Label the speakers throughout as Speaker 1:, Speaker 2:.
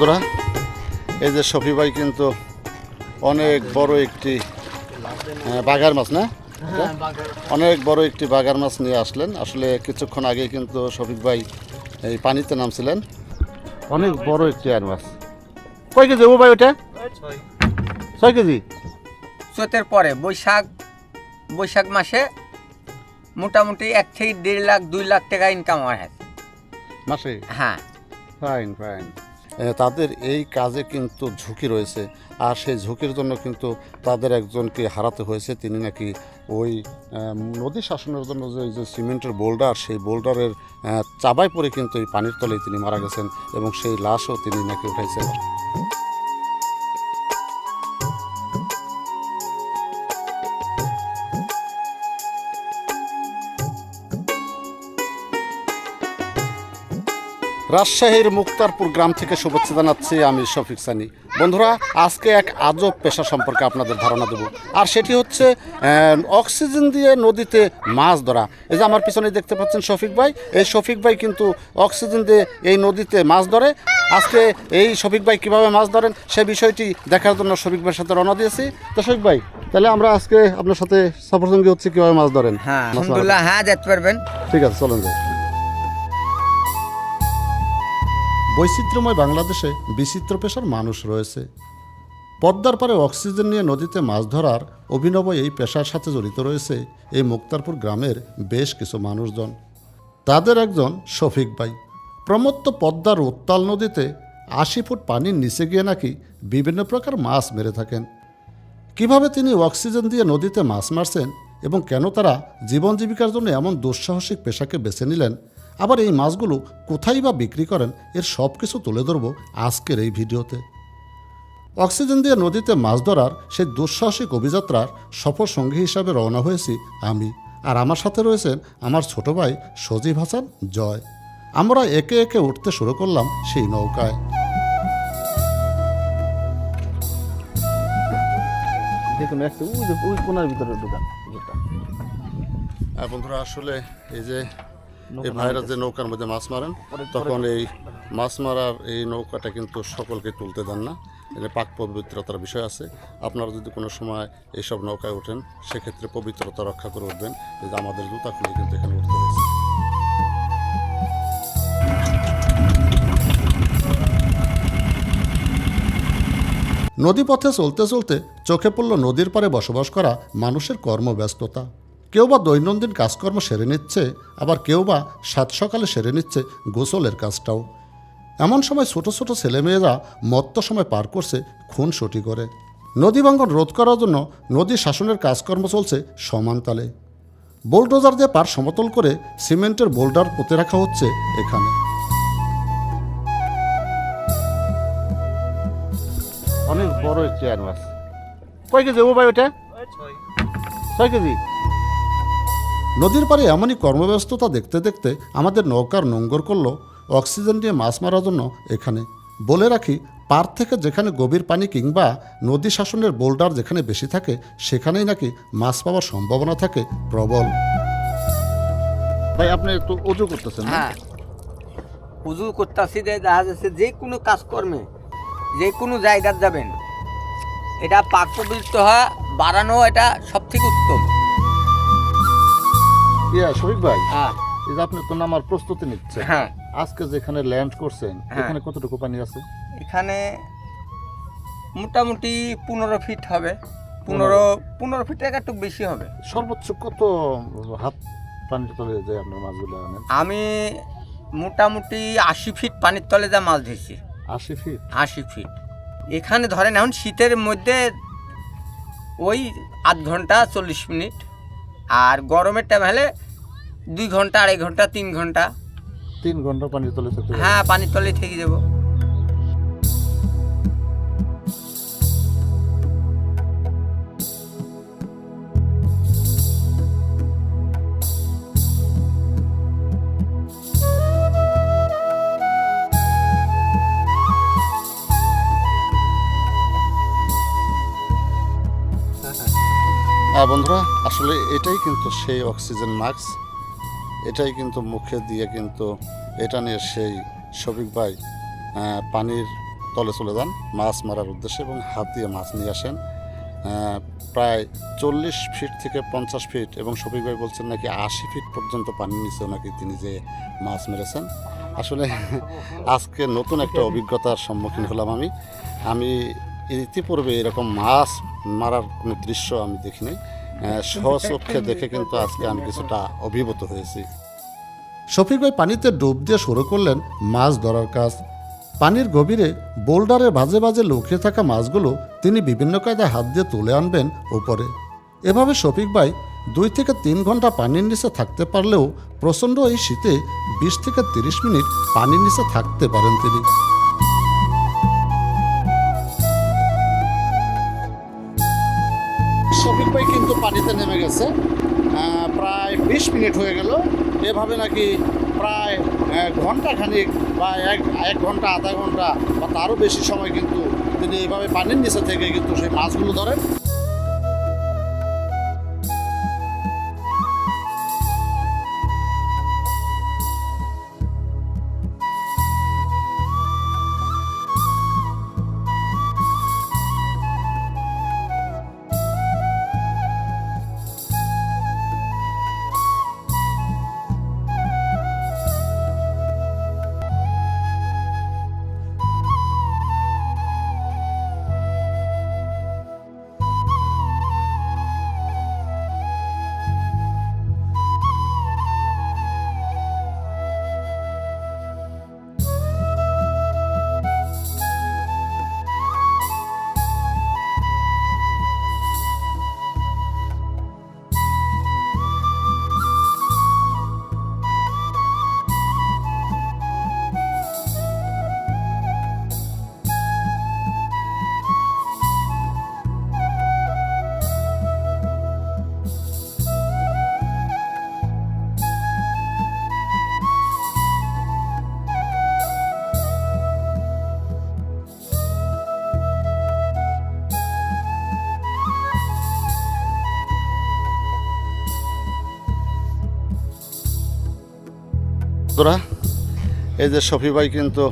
Speaker 1: তোরা এই যে শফি ভাই কিন্তু অনেক বড় একটি আহ, বাগার মাছ না? অনেক বড় একটি বাগার মাছ নিয়ে আসলেন। আসলে কিছুক্ষণ আগে কিন্তু শফিক ভাই এই পানিতে নামছিলেন। অনেক বড় একটি আর মাছ। কয় কেজি ও ভাই ওটা? ছয়। কেজি?
Speaker 2: চৈতের পরে বৈশাখ বৈশাখ মাসে মোটামুটি এক থেকে দেড় লাখ দুই লাখ টাকা ইনকাম হয়।
Speaker 1: মাসে?
Speaker 2: হ্যাঁ।
Speaker 1: ফাইন ফাইন তাদের এই কাজে কিন্তু ঝুঁকি রয়েছে। আর সেই ঝুঁকির জন্য কিন্তু তাদের একজনকে হারাতে হয়েছে। তিনি নাকি ওই নদী শাসনের জন্য যে যে সিমেন্টের বোল্ডার, সেই বোল্ডারের চাবায় পরে কিন্তু এই পানির তলেই তিনি মারা গেছেন এবং সেই লাশও তিনি নাকি উঠাইছেন। রাজশাহীর মুক্তারপুর গ্রাম থেকে শুভেচ্ছা জানাচ্ছি আমি শফিক সানি। বন্ধুরা আজকে এক আজব পেশা সম্পর্কে আপনাদের ধারণা দেব। আর সেটি হচ্ছে অক্সিজেন দিয়ে নদীতে মাছ ধরা। এই যে আমার পিছনে দেখতে পাচ্ছেন শফিক ভাই। এই শফিক ভাই কিন্তু অক্সিজেন দিয়ে এই নদীতে মাছ ধরে। আজকে এই শফিক ভাই কীভাবে মাছ ধরেন সে বিষয়টি দেখার জন্য শফিক ভাইয়ের সাথে রওনা দিয়েছি। তো শফিক ভাই তাহলে আমরা আজকে আপনার সাথে সফরসঙ্গী হচ্ছে কীভাবে মাছ ধরেন?
Speaker 2: হ্যাঁ আলহামদুলিল্লাহ হ্যাঁ যেতে পারবেন।
Speaker 1: ঠিক আছে চলেন যাই। বৈচিত্র্যময় বাংলাদেশে বিচিত্র পেশার মানুষ রয়েছে। পদ্মার পারে অক্সিজেন নিয়ে নদীতে মাছ ধরার অভিনব এই পেশার সাথে জড়িত রয়েছে এই মুক্তারপুর গ্রামের বেশ কিছু মানুষজন। তাদের একজন শফিক ভাই। প্রমত্ত পদ্মার উত্তাল নদীতে আশি ফুট পানির নিচে গিয়ে নাকি বিভিন্ন প্রকার মাছ মেরে থাকেন। কীভাবে তিনি অক্সিজেন দিয়ে নদীতে মাছ মারছেন এবং কেন তারা জীবন জীবিকার জন্য এমন দুঃসাহসিক পেশাকে বেছে নিলেন আবার এই মাছগুলো কোথায় বা বিক্রি করেন এর সব কিছু তুলে ধরব আজকের এই ভিডিওতে। অক্সিজেন দিয়ে নদীতে মাছ ধরার সেই দুঃসাহসিক অভিযাত্রার সফর সঙ্গী হিসাবে রওনা হয়েছি আমি। আর আমার সাথে রয়েছেন আমার ছোট ভাই সজীব হাসান জয়। আমরা একে একে উঠতে শুরু করলাম সেই নৌকায়।
Speaker 3: দেখুন একটা ওই ওই কোনার ভিতরে দোকান
Speaker 1: বন্ধুরা আসলে এই যে এই ভাইরা যে নৌকার মধ্যে মাছ মারেন তখন এই মাছ মারার এই নৌকাটা কিন্তু সকলকে তুলতে দেন না। এটা পাক পবিত্রতার বিষয় আছে। আপনারা যদি কোনো সময় এইসব নৌকায় ওঠেন সেক্ষেত্রে পবিত্রতা রক্ষা করে উঠবেন। যে আমাদের জুতা খুলে কিন্তু এখানে উঠতে হয়েছে। নদীপথে চলতে চলতে চোখে পড়ল নদীর পাড়ে বসবাস করা মানুষের কর্মব্যস্ততা। কেউ বা দৈনন্দিন কাজকর্ম সেরে নিচ্ছে আবার কেউ বা সাত সকালে সেরে নিচ্ছে গোসলের কাজটাও। এমন সময় ছোট ছোট ছেলেমেয়েরা মত্ত সময় পার করছে খুন সটি করে। নদী ভাঙ্গন রোধ করার জন্য নদী শাসনের কাজকর্ম চলছে সমানতালে বোলডোজার দিয়ে পার সমতল করে সিমেন্টের বোল্ডার পুঁতে রাখা হচ্ছে এখানে। অনেক বড় মাছ কয় কেজি ও ভাই ওটা? ছয় কেজি? নদীর পাড়ে এমনই কর্মব্যস্ততা দেখতে দেখতে আমাদের নৌকার নোঙ্গর করল অক্সিজেন দিয়ে মাছ মারার জন্য এখানে। বলে রাখি পার থেকে যেখানে গভীর পানি কিংবা নদী শাসনের বোল্ডার যেখানে বেশি থাকে সেখানেই নাকি মাছ পাওয়ার সম্ভাবনা থাকে প্রবল। ভাই আপনি একটু উজু করতেছেন
Speaker 2: হ্যাঁ। উজু করতেছি যে দেখা যাচ্ছে যে কোনো কাজকর্মে যে কোনো জায়গায় যাবেন এটা পাক পবিত্র হওয়া বাড়ানো এটা সব থেকে উত্তম।
Speaker 1: ইয়া শফিক ভাই
Speaker 2: হ্যাঁ।
Speaker 1: এই যে আপনি তো নামার প্রস্তুতি নিচ্ছেন।
Speaker 2: হ্যাঁ।
Speaker 1: আজকে যেখানে ল্যান্ড করছেন
Speaker 2: হ্যাঁ।
Speaker 1: এখানে কতটুকু পানি আছে?
Speaker 2: এখানে মোটামুটি পনেরো ফিট হবে। পনেরো। পনেরো ফিট একটু বেশি হবে।
Speaker 1: সর্বোচ্চ কত হাত পানির তলে যায় আপনার মাছগুলো আনেন?
Speaker 2: আমি মোটামুটি আশি ফিট পানির তলে যা মাছ ধরছি।
Speaker 1: আশি ফিট?
Speaker 2: আশি ফিট। এখানে ধরেন এখন শীতের মধ্যে ওই আধ ঘণ্টা চল্লিশ মিনিট আর গরমের টাইম হলে দুই ঘণ্টা আড়াই ঘণ্টা তিন ঘণ্টা।
Speaker 1: তিন ঘণ্টা পানির তলে
Speaker 2: হ্যাঁ পানির তলে থেকে যাব।
Speaker 1: বন্ধুরা, আসলে এটাই কিন্তু সেই অক্সিজেন মাস্ক, এটাই কিন্তু মুখে দিয়ে কিন্তু এটা নিয়ে সেই শফিক ভাই পানির তলে চলে যান, মাছ মারার উদ্দেশ্যে এবং হাত দিয়ে মাছ নিয়ে আসেন। প্রায় চল্লিশ ফিট থেকে পঞ্চাশ ফিট এবং শফিক ভাই বলছেন নাকি আশি ফিট পর্যন্ত পানির নিচেও নাকি তিনি যে মাছ মেরেছেন। আসলে আজকে নতুন একটা অভিজ্ঞতার সম্মুখীন হলাম আমি। আমি ইতিপূর্বে এরকম মাছ মারার কোনো দৃশ্য আমি দেখিনি। আহ, স্বচক্ষে দেখে কিন্তু আজকে আমি কিছুটা অভিভূত হয়েছি। শফিক ভাই পানিতে ডুব দিয়ে শুরু করলেন মাছ ধরার কাজ। পানির গভীরে বোল্ডারে বাজে বাজে লুকিয়ে থাকা মাছগুলো তিনি বিভিন্ন কায়দায় হাত দিয়ে তুলে আনবেন উপরে। এভাবে শফিক ভাই দুই থেকে তিন ঘণ্টা পানির নিচে থাকতে পারলেও প্রচণ্ড এই শীতে বিশ থেকে তিরিশ মিনিট পানির নিচে থাকতে পারেন তিনি। শফিক ভাই কিন্তু পানিতে নেমে গেছে। প্রায় বিশ মিনিট হয়ে গেল। এভাবে নাকি প্রায় ঘণ্টা খানিক বা এক এক ঘণ্টা আধা ঘণ্টা বা তারও বেশি সময় কিন্তু তিনি এভাবে পানির নিচে থেকে কিন্তু সেই মাছগুলো ধরেন। তোরা এই যে শফি ভাই কিন্তু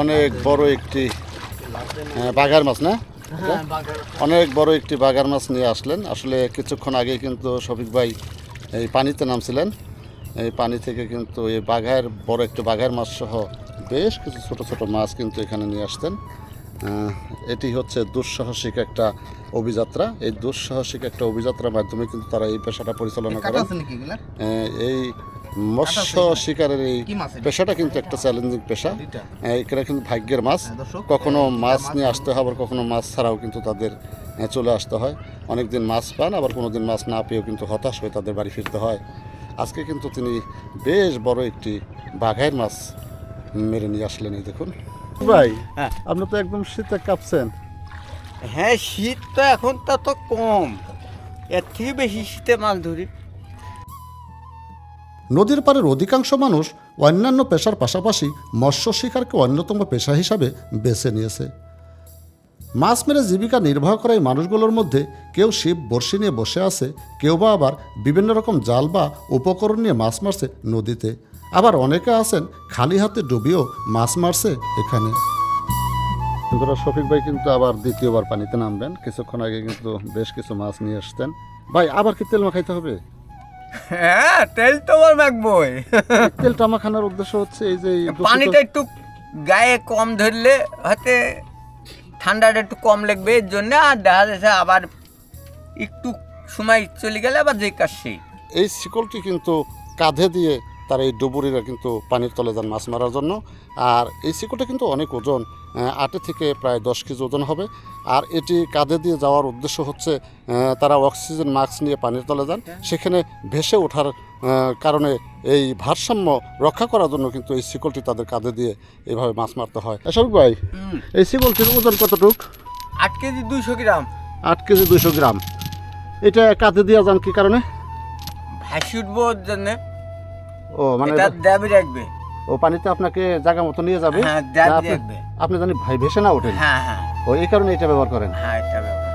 Speaker 1: অনেক বড় একটি আহ, বাগার মাছ না? অনেক বড় একটি বাগার মাছ নিয়ে আসলেন। আসলে কিছুক্ষণ আগে কিন্তু শফিক ভাই এই পানিতে নামছিলেন। এই পানি থেকে কিন্তু এই বাঘার বড় একটি বাঘার মাছ সহ বেশ কিছু ছোট ছোট মাছ কিন্তু এখানে নিয়ে আসতেন। এটি হচ্ছে দুঃসাহসিক একটা অভিযাত্রা। এই দুঃসাহসিক একটা অভিযাত্রার মাধ্যমে কিন্তু তারা এই পেশাটা পরিচালনা করেন। আহ, এই মৎস্য শিকারের এই? পেশাটা কিন্তু একটা চ্যালেঞ্জিং পেশা।
Speaker 3: দুইটা।
Speaker 1: আহ, কিন্তু ভাগ্যের মাছ।
Speaker 3: হ্যাঁ,
Speaker 1: কখনো মাছ
Speaker 3: মাছ
Speaker 1: নিয়ে আসতে হয় আবার কখনো মাছ ছাড়াও কিন্তু তাদের চলে আসতে হয়। অনেক দিন মাছ পান আবার কোনো দিন মাছ না পেয়েও কিন্তু হতাশ হয়ে তাদের বাড়ি ফিরতে হয়। আজকে কিন্তু তিনি বেশ বড় একটি বাঘাইয়ের মাছ মেরে নিয়ে আসলেন এই দেখুন। ভাই
Speaker 2: হ্যাঁ।
Speaker 1: আপনি তো একদম শীতে কাঁপছেন।
Speaker 2: হ্যাঁ শীত তো এখন তো তো কম। এর থেকে বেশি শীতে মাছ ধরি।
Speaker 1: নদীর পাড়ের অধিকাংশ মানুষ অন্যান্য পেশার পাশাপাশি মৎস্য শিকারকে অন্যতম পেশা হিসাবে বেছে নিয়েছে। মাছ মেরে জীবিকা নির্বাহ করা এই মানুষগুলোর মধ্যে কেউ শিব বড়শি নিয়ে বসে আছে, কেউ বা আবার বিভিন্ন রকম জাল বা উপকরণ নিয়ে মাছ মারছে নদীতে। আবার অনেকে আছেন খালি হাতে ডুবিয়েও মাছ মারছে এখানে। বন্ধুরা, শফিক ভাই কিন্তু আবার দ্বিতীয়বার পানিতে নামবেন। কিছুক্ষণ আগে কিন্তু বেশ কিছু মাছ নিয়ে আসতেন। ভাই, আবার কি তেল মাখাইতে হবে?
Speaker 2: হ্যাঁ তেল তো আমার মাখবই
Speaker 1: তেল টামা খানার উদ্দেশ্য হচ্ছে এই যে
Speaker 2: পানিটা একটু গায়ে কম ধরলে হয়তো ঠান্ডাটা একটু কম লাগবে এর জন্য আর দেখা যাচ্ছে আবার একটু সময় চলে গেলে আবার যে কাজ সেই।
Speaker 1: এই শিকলটি কিন্তু কাঁধে দিয়ে তার এই ডুবুরিরা কিন্তু পানির তলে যান মাছ মারার জন্য। আর এই শিকলটা কিন্তু অনেক ওজন। আটে থেকে প্রায় দশ কেজি ওজন হবে। আর এটি কাঁধে দিয়ে যাওয়ার উদ্দেশ্য হচ্ছে তারা অক্সিজেন মাস্ক নিয়ে পানির তলে যান। সেখানে ভেসে ওঠার কারণে এই ভারসাম্য রক্ষা করার জন্য কিন্তু এই শিকলটি তাদের কাঁধে দিয়ে এভাবে মাছ মারতে হয়। এসব ভাই এই শিকলটির ওজন কতটুক?
Speaker 2: আট কেজি দুইশো গ্রাম।
Speaker 1: আট কেজি দুইশো গ্রাম। এটা কাঁধে দিয়ে যান কি কারণে?
Speaker 2: ভাসি উঠবো জন্য।
Speaker 1: ও মানে
Speaker 2: দাবি রাখবে।
Speaker 1: ও পানিতে আপনাকে জায়গা মতো নিয়ে যাবে
Speaker 2: হ্যাঁ
Speaker 1: আপনি- জানি ভাই ভেসে না ওঠেন।
Speaker 2: হ্যাঁ হ্যাঁ।
Speaker 1: ও এই কারণে এটা ব্যবহার করেন।
Speaker 2: হ্যাঁ এটা ব্যাপার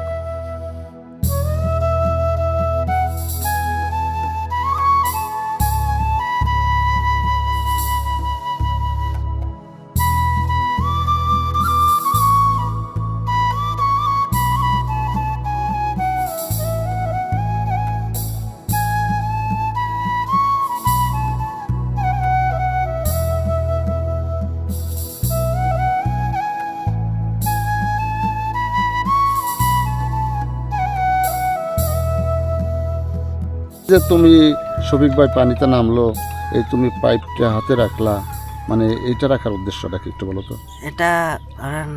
Speaker 1: যে তুমি শফিক ভাই পানিতে নামলো এই তুমি পাইপটা হাতে রাখলা মানে এইটা রাখার উদ্দেশ্যটা কি একটু বলো তো?
Speaker 4: এটা ধরেন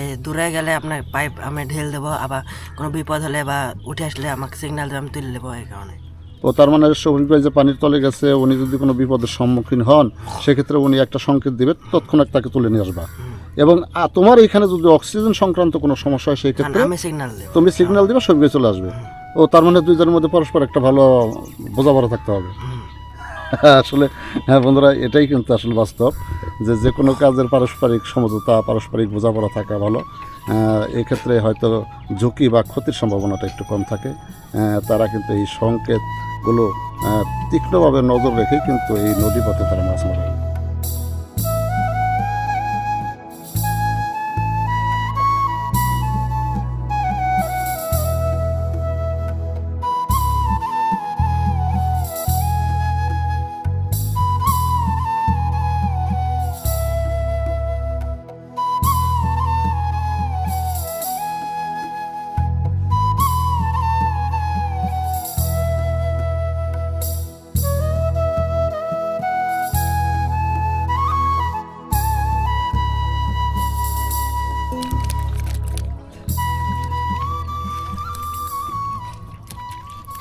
Speaker 4: এই দূরে গেলে আপনার পাইপ আমি ঢেল দেবো আবার কোনো বিপদ হলে বা উঠে আসলে আমাকে সিগন্যাল দেবে আমি তুলে নেব এই কারণে।
Speaker 1: ও তার মানে শফিক ভাই যে পানির তলে গেছে উনি যদি কোনো বিপদের সম্মুখীন হন সেক্ষেত্রে উনি একটা সংকেত দিবে তৎক্ষণাৎ তাকে তুলে নিয়ে আসবা। এবং তোমার এখানে যদি অক্সিজেন সংক্রান্ত কোনো সমস্যা হয় সেই ক্ষেত্রে তুমি সিগন্যাল দিবে শফিক ভাই চলে আসবে। ও তার মানে দুইজনের মধ্যে পরস্পর একটা ভালো বোঝাপড়া থাকতে হবে। আসলে হ্যাঁ বন্ধুরা এটাই কিন্তু আসলে বাস্তব যে যে কোনো কাজের পারস্পরিক সমঝোতা পারস্পরিক বোঝাপড়া থাকা ভালো। এক্ষেত্রে হয়তো ঝুঁকি বা ক্ষতির সম্ভাবনাটা একটু কম থাকে। তারা কিন্তু এই সংকেতগুলো তীক্ষ্ণভাবে নজর রেখে কিন্তু এই নদী পথে তারা মাছ মারে।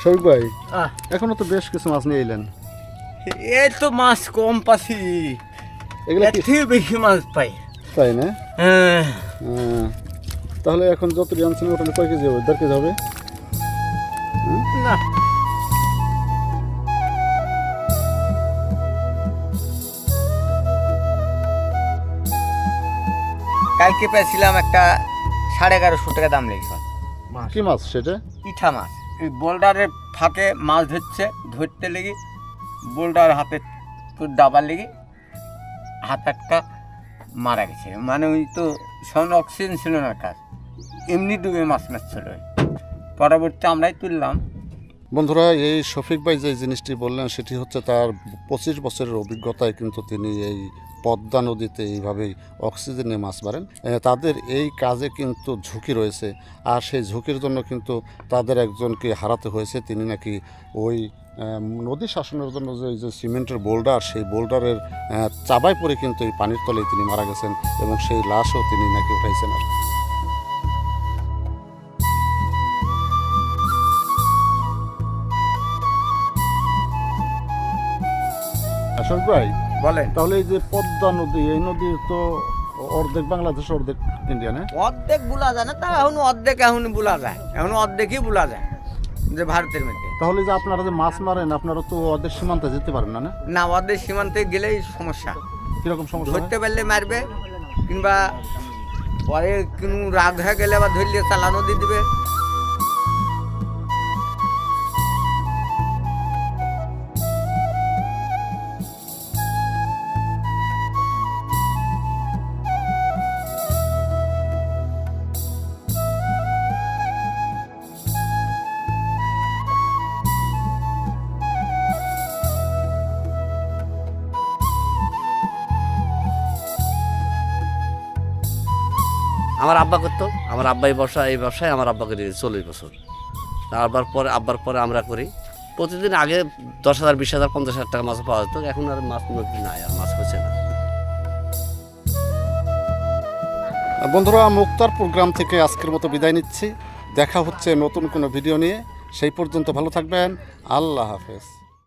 Speaker 1: শফিক ভাই এখনও তো বেশ কিছু মাছ নিয়ে এলেন।
Speaker 2: এই তো মাছ কম পাছি
Speaker 1: এগুলো
Speaker 2: বেশি মাছ পাই।
Speaker 1: তাই না?
Speaker 2: হ্যাঁ।
Speaker 1: তাহলে এখন যত আনছেন ওটা কয় কেজি হবে? দেড় কেজি হবে?
Speaker 2: না। কালকে পেয়েছিলাম একটা সাড়ে এগারোশো টাকা দাম লেগেছে।
Speaker 1: কি মাছ সেটা?
Speaker 2: ইঠা মাছ। এই বোল্ডারের ফাঁকে মাছ ধরছে, ধরতে লেগে বোল্ডার হাতে তোর দাবার লেগে হাত একটা মারা গেছে। মানে ওই তো সন অক্সিজেন ছিল না কাজ এমনি ডুবে মাছ মারছিল পরবর্তী আমরাই তুললাম।
Speaker 1: বন্ধুরা, এই শফিক ভাই যে জিনিসটি বললেন, সেটি হচ্ছে তার পঁচিশ বছরের অভিজ্ঞতায় কিন্তু তিনি এই পদ্মা নদীতে এইভাবেই অক্সিজেনে মাছ মারেন। তাদের এই কাজে কিন্তু ঝুঁকি রয়েছে। আর সেই ঝুঁকির জন্য কিন্তু তাদের একজনকে হারাতে হয়েছে। তিনি নাকি ওই নদী শাসনের জন্য যে যে সিমেন্টের বোল্ডার, সেই বোল্ডারের চাবায় পড়ে কিন্তু এই পানির তলেই তিনি মারা গেছেন এবং সেই লাশও তিনি নাকি উঠাইছেন। আর শফিক ভাই
Speaker 2: বলেন।
Speaker 1: তাহলে এই যে পদ্মা নদী এই নদী তো অর্ধেক বাংলাদেশ অর্ধেক ইন্ডিয়া না
Speaker 2: অর্ধেক বোলা যায় না তা এখন অর্ধেক এখন বোলা যায়। এখন অর্ধেকই বোলা যায় যে ভারতের মধ্যে।
Speaker 1: তাহলে যে আপনারা যে মাছ মারেন আপনারা তো অর্ধেক সীমান্তে যেতে পারেন না না?
Speaker 2: না অর্ধেক সীমান্তে গেলেই সমস্যা।
Speaker 1: কীরকম সমস্যা?
Speaker 2: ধরতে পারলে মারবে কিংবা পরে কোনো রাগ হয়ে গেলে আবার ধরলে চালানো দিয়ে দিবে।
Speaker 5: আমার আব্বা করতো, আমার আব্বাই ব্যবসা এই ব্যবসায় আমার আব্বাকে দিয়ে চল্লিশ বছর। আব্বার পরে আব্বার পরে আমরা করি। প্রতিদিন আগে দশ হাজার, বিশ হাজার, পঞ্চাশ হাজার টাকা মাছ পাওয়া যেত, এখন আর মাছ নদী নাই, আর মাছ হচ্ছে না।
Speaker 1: বন্ধুরা, মুক্তারপুর গ্রাম থেকে আজকের মতো বিদায় নিচ্ছি। দেখা হচ্ছে নতুন কোনো ভিডিও নিয়ে। সেই পর্যন্ত ভালো থাকবেন। আল্লাহ হাফেজ।